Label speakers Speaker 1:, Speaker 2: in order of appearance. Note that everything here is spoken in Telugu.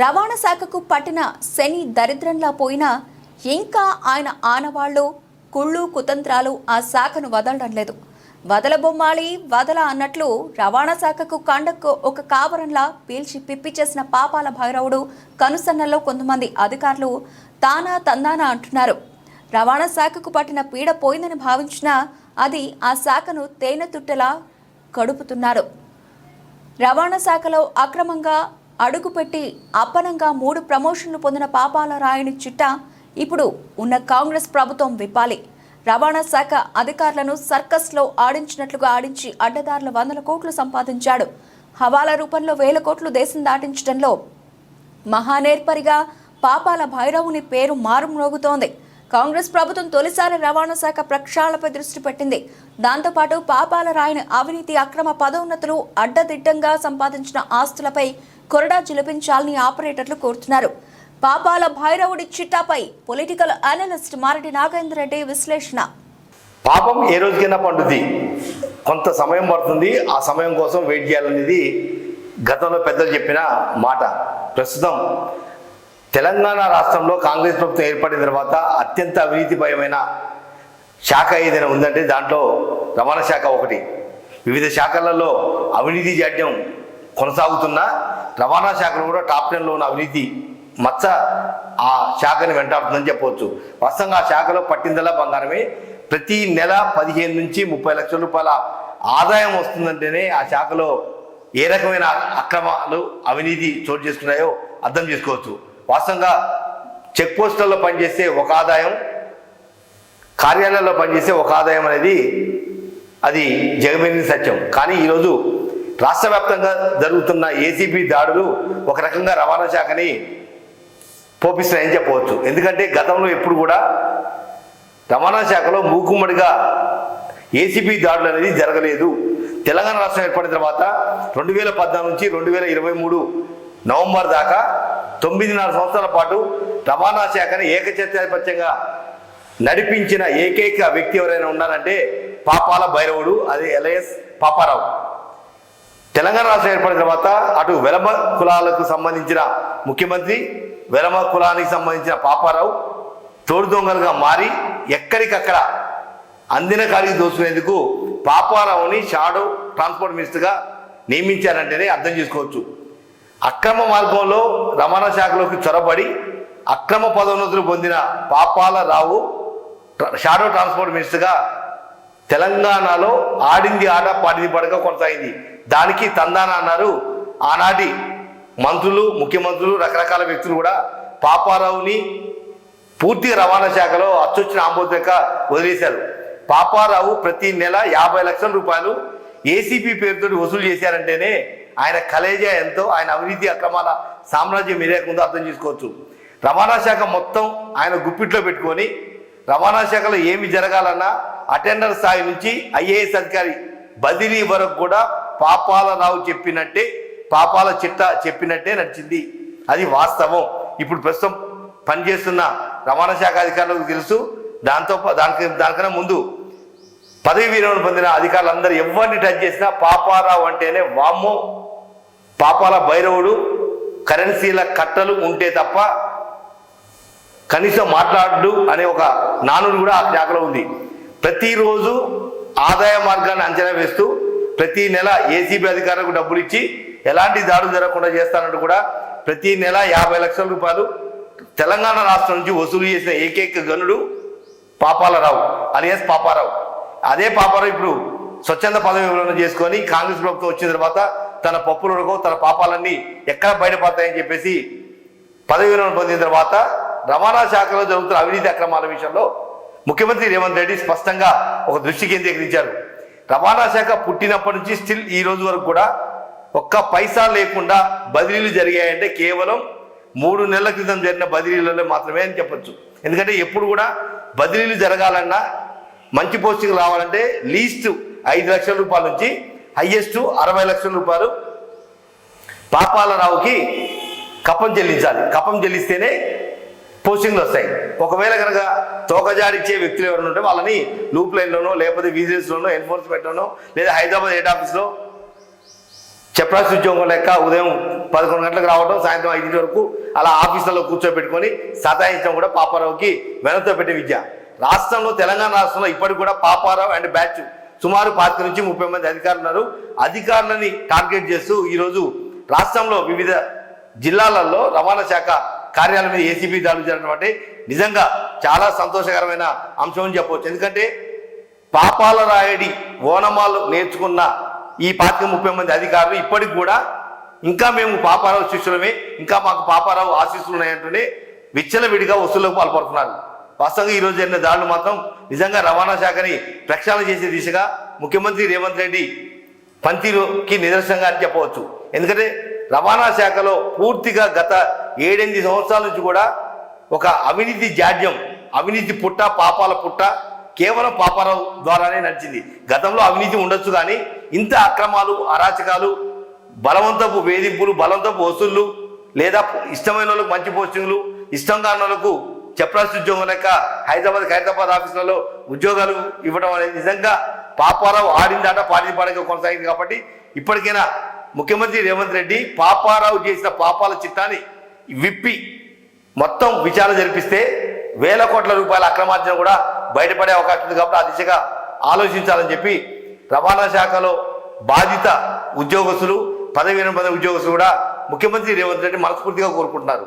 Speaker 1: రవాణా శాఖకు పట్టిన శని దరిద్రంలా పోయినా ఇంకా ఆయన ఆనవాళ్ళు కుళ్ళు కుతంత్రాలు ఆ శాఖను వదలడం లేదు. వదల బొమ్మాలి వదల అన్నట్లు రవాణా శాఖకు కండకు ఒక కావరంలా పీల్చి పిప్పి చేసిన పాపాల భైరవుడు కనుసన్నల్లో కొంతమంది అధికారులు తానా తందానా అంటున్నారు. రవాణా శాఖకు పట్టిన పీడ పోయిందని భావించినా అది ఆ శాఖను తేనె తుట్టెలా కడుపుతున్నారు. రవాణా శాఖలో అక్రమంగా అడుగుపెట్టి అప్పనంగా మూడు ప్రమోషన్లు పొందిన పాపాల రాయని చిట్ట ఇప్పుడు ఉన్న కాంగ్రెస్ ప్రభుత్వం విప్పాలి. రవాణా శాఖ అధికారులను సర్కస్లో ఆడించినట్లుగా ఆడించి అడ్డదారుల వందల కోట్లు సంపాదించాడు. హవాలా రూపంలో వేల కోట్లు దేశం దాటించడంలో మహానేర్పరిగా పాపాల భైరవుని పేరు మారుమ్రోగుతోంది కాంగ్రెస్ ప్రభుత్వం తొలిసారి రవాణా శాఖ ప్రక్షాళనపై దృష్టి పెట్టింది. దాంతోపాటు పాపాల రాయని అవినీతి అక్రమ పదోన్నతులు అడ్డదిడ్డంగా సంపాదించిన ఆస్తులపై కొరడా జిలిపించాలని ఆపరేటర్లు కోరుతున్నారు. పాపాల భైరవుడి చిట్టాపై పొలిటికల్ అనలిస్ట్ మారటి నాగేంద్ర రెడ్డి విశ్లేషణ.
Speaker 2: పాపం ఏ రోజుకైనా పండుద్ది. కొంత సమయం పడుతుంది. ఆ సమయం కోసం వెయిట్ చేయాలనేది గతంలో పెద్దలు చెప్పిన మాట. ప్రస్తుతం తెలంగాణ రాష్ట్రంలో కాంగ్రెస్ ప్రభుత్వం ఏర్పడిన తర్వాత అత్యంత అవినీతిపరమైన శాఖ ఏదైనా ఉందంటే దాంట్లో రవాణా శాఖ ఒకటి. వివిధ శాఖలలో అవినీతి జాడ్యం కొనసాగుతున్న. రవాణా శాఖలో కూడా టాప్ టెన్లో ఉన్న అవినీతి మచ్చ ఆ శాఖని వెంటాడుతుందని చెప్పవచ్చు. వాస్తవంగా ఆ శాఖలో పట్టిందలా బంగారమే. ప్రతి నెల పదిహేను నుంచి ముప్పై లక్షల రూపాయల ఆదాయం వస్తుందంటేనే ఆ శాఖలో ఏ రకమైన అక్రమాలు అవినీతి చోటు చేసుకున్నాయో అర్థం చేసుకోవచ్చు. వాస్తవంగా చెక్ పోస్టులలో పనిచేసే ఒక ఆదాయం కార్యాలయాల్లో పనిచేసే ఒక ఆదాయం అనేది అది జగమెరిగిన సత్యం. కానీ ఈరోజు రాష్ట్ర వ్యాప్తంగా జరుగుతున్న ఏసీబీ దాడులు ఒక రకంగా రవాణా శాఖని పోపిస్తున్నాయని చెప్పవచ్చు. ఎందుకంటే గతంలో ఎప్పుడు కూడా రవాణా శాఖలో మూకుమ్మడిగా ఏసీబీ దాడులు అనేది జరగలేదు. తెలంగాణ రాష్ట్రం ఏర్పడిన తర్వాత రెండు వేల పద్నాలుగు నుంచి రెండు వేల ఇరవై మూడు నవంబర్ దాకా తొమ్మిదిన్నర సంవత్సరాల పాటు రవాణా శాఖని ఏకచత్యాధిపత్యంగా నడిపించిన ఏకైక వ్యక్తి ఎవరైనా ఉన్నారంటే పాపాల భైరవుడు అది ఎల్ఐఎస్ పాపారావు. తెలంగాణ రాష్ట్రం ఏర్పడిన తర్వాత అటు వెలమ కులాలకు సంబంధించిన ముఖ్యమంత్రి వెలమ కులానికి సంబంధించిన పాపారావు తోడు దొంగలుగా మారి ఎక్కడికక్కడ అందిన కాడికి దోచుకునేందుకు పాపారావుని షాడో ట్రాన్స్పోర్ట్ మినిస్టర్గా నియమించారంటేనే అర్థం చేసుకోవచ్చు. అక్రమ మార్గంలో రవాణా శాఖలోకి చొరబడి అక్రమ పదోన్నతులు పొందిన పాపాల రావు షాడో ట్రాన్స్పోర్ట్ మినిస్టర్గా తెలంగాణలో ఆడింది ఆట పాడింది పడక కొనసాగింది. దానికి తందాన అన్నారు. ఆనాటి మంత్రులు ముఖ్యమంత్రులు రకరకాల వ్యక్తులు కూడా పాపారావుని పూర్తి రవాణా శాఖలో అచ్చొచ్చిన ఆమోదక వదిలేశారు. పాపారావు ప్రతి నెల యాభై లక్షల రూపాయలు ఏసీపీ పేరుతో వసూలు చేశారంటేనే ఆయన కలేజా ఎంతో ఆయన అవినీతి అక్రమాల సామ్రాజ్యం మీరేకుందో అర్థం చేసుకోవచ్చు. రవాణా శాఖ మొత్తం ఆయన గుప్పిట్లో పెట్టుకొని రవాణా శాఖలో ఏమి జరగాలన్నా అటెండర్ స్థాయి నుంచి ఐఏఎస్ అధికారి బదిలీ వరకు కూడా పాపాల రావు చెప్పినట్టే పాపాల చిట్ట చెప్పినట్టే నడిచింది. అది వాస్తవం. ఇప్పుడు ప్రస్తుతం పనిచేస్తున్న రవాణా శాఖ అధికారులకు తెలుసు. దాంతో దానికి దానికన్నా ముందు పదవి విరమణ పొందిన అధికారులందరూ ఎవరిని టచ్ చేసినా పాపారావు అంటేనే వామ్మో. పాపాల భైరవుడు కరెన్సీల కట్టలు ఉంటే తప్ప కనీసం మాట్లాడు అనే ఒక నానుడు కూడా ఆ శాఖలో ఉంది. ప్రతిరోజు ఆదాయ మార్గాన్ని అంచనా వేస్తూ ప్రతి నెల ఏసీబీ అధికారులకు డబ్బులు ఇచ్చి ఎలాంటి దాడులు జరగకుండా చేస్తానంటూ కూడా ప్రతి నెల యాభై లక్షల రూపాయలు తెలంగాణ రాష్ట్రం నుంచి వసూలు చేసిన ఏకైక గనుడు పాపాలరావు అలియాస్ పాపారావు. అదే పాపారావు ఇప్పుడు స్వచ్ఛంద పదవి వివరణ చేసుకొని కాంగ్రెస్ ప్రభుత్వం వచ్చిన తర్వాత తన పప్పులకు తన పాపాలన్నీ ఎక్కడ బయటపడతాయని చెప్పేసి పదవి విరమణ పొందిన తర్వాత రవాణా శాఖలో జరుగుతున్న అవినీతి అక్రమాల విషయంలో ముఖ్యమంత్రి రేవంత్ రెడ్డి స్పష్టంగా ఒక దృష్టి కేంద్రీకరించారు. రవాణా శాఖ పుట్టినప్పటి నుంచి స్టిల్ ఈ రోజు వరకు కూడా ఒక్క పైసా లేకుండా బదిలీలు జరిగాయంటే కేవలం మూడు నెలల క్రితం జరిగిన బదిలీలలో మాత్రమే అని చెప్పొచ్చు. ఎందుకంటే ఎప్పుడు కూడా బదిలీలు జరగాలన్నా మంచి పోస్టింగ్ రావాలంటే లీస్ట్ ఐదు లక్షల రూపాయల నుంచి హయ్యెస్ట్ అరవై లక్షల రూపాయలు పాపాలరావుకి కప్పం చెల్లించాలి. కప్పం చెల్లిస్తేనే పోస్టింగ్లు వస్తాయి. ఒకవేళ కనుక తోకజాడిచ్చే వ్యక్తులు ఎవరైనా ఉంటే వాళ్ళని లూప్ లైన్లోనో లేకపోతే విజిలెన్స్లోనో ఎన్ఫోర్స్మెంట్లోనో లేదా హైదరాబాద్ హెడ్ ఆఫీస్లో చెప్పరాసి ఉద్యోగం లెక్క ఉదయం పదకొండు గంటలకు రావడం సాయంత్రం ఐదింటి వరకు అలా ఆఫీసులలో కూర్చోబెట్టుకొని సతాయించడం కూడా పాపారావుకి వెనతో పెట్టే విద్య. రాష్ట్రంలో తెలంగాణ రాష్ట్రంలో ఇప్పటికి కూడా పాపారావు అండ్ బ్యాచ్ సుమారు పాతిక నుంచి ముప్పై మంది అధికారులు ఉన్నారు. అధికారులని టార్గెట్ చేస్తూ ఈరోజు రాష్ట్రంలో వివిధ జిల్లాలలో రవాణా శాఖ కార్యాలయం మీద ఏసీబీ దాడులు జరిగినటువంటి నిజంగా చాలా సంతోషకరమైన అంశం అని చెప్పవచ్చు. ఎందుకంటే పాపాల రాయడి ఓనమాలు నేర్చుకున్న ఈ పాతిక ముప్పై మంది అధికారులు ఇప్పటికి కూడా ఇంకా మేము పాపారావు శిష్యులమే ఇంకా మాకు పాపారావు ఆశీస్సులు ఉన్నాయంటూనే విచ్చలవిడిగా వసూళ్ళకు పాల్పడుతున్నారు. వాస్తవంగా ఈరోజు జరిగిన దాడులు మాత్రం నిజంగా రవాణా శాఖని ప్రక్షాళన చేసే దిశగా ముఖ్యమంత్రి రేవంత్ రెడ్డి పనితీరుకి నిదర్శనంగా అని చెప్పవచ్చు. ఎందుకంటే రవాణా శాఖలో పూర్తిగా గత ఏడెనిమిది సంవత్సరాల నుంచి కూడా ఒక అవినీతి జాడ్యం అవినీతి పుట్ట పాపాల పుట్ట కేవలం పాపారావు ద్వారానే నడిచింది. గతంలో అవినీతి ఉండొచ్చు కానీ ఇంత అక్రమాలు అరాచకాలు బలవంతపు వేధింపులు బలవంతపు వసూళ్ళు లేదా ఇష్టమైన వాళ్ళకు మంచి పోస్టింగ్లు ఇష్టం కాని వాళ్ళకు చెప్పరాసి ఉద్యోగం లెక్క హైదరాబాద్ హైదరాబాద్ ఆఫీసులలో ఉద్యోగాలు ఇవ్వడం అనేది నిజంగా పాపారావు ఆడిందాట పాడింది పాడక కొనసాగింది కాబట్టి ఇప్పటికైనా ముఖ్యమంత్రి రేవంత్ రెడ్డి పాపారావు చేసిన పాపాల చిత్తాన్ని విప్పి మొత్తం విచారణ జరిపిస్తే వేల కోట్ల రూపాయల అక్రమార్జన కూడా బయటపడే అవకాశం ఉంది కాబట్టి ఆ దిశగా ఆలోచించాలని చెప్పి రవాణా శాఖలో బాధిత ఉద్యోగస్తులు పదవి విరమణ ఉద్యోగస్తులు కూడా ముఖ్యమంత్రి రేవంత్ రెడ్డి మనస్ఫూర్తిగా కోరుకుంటున్నారు.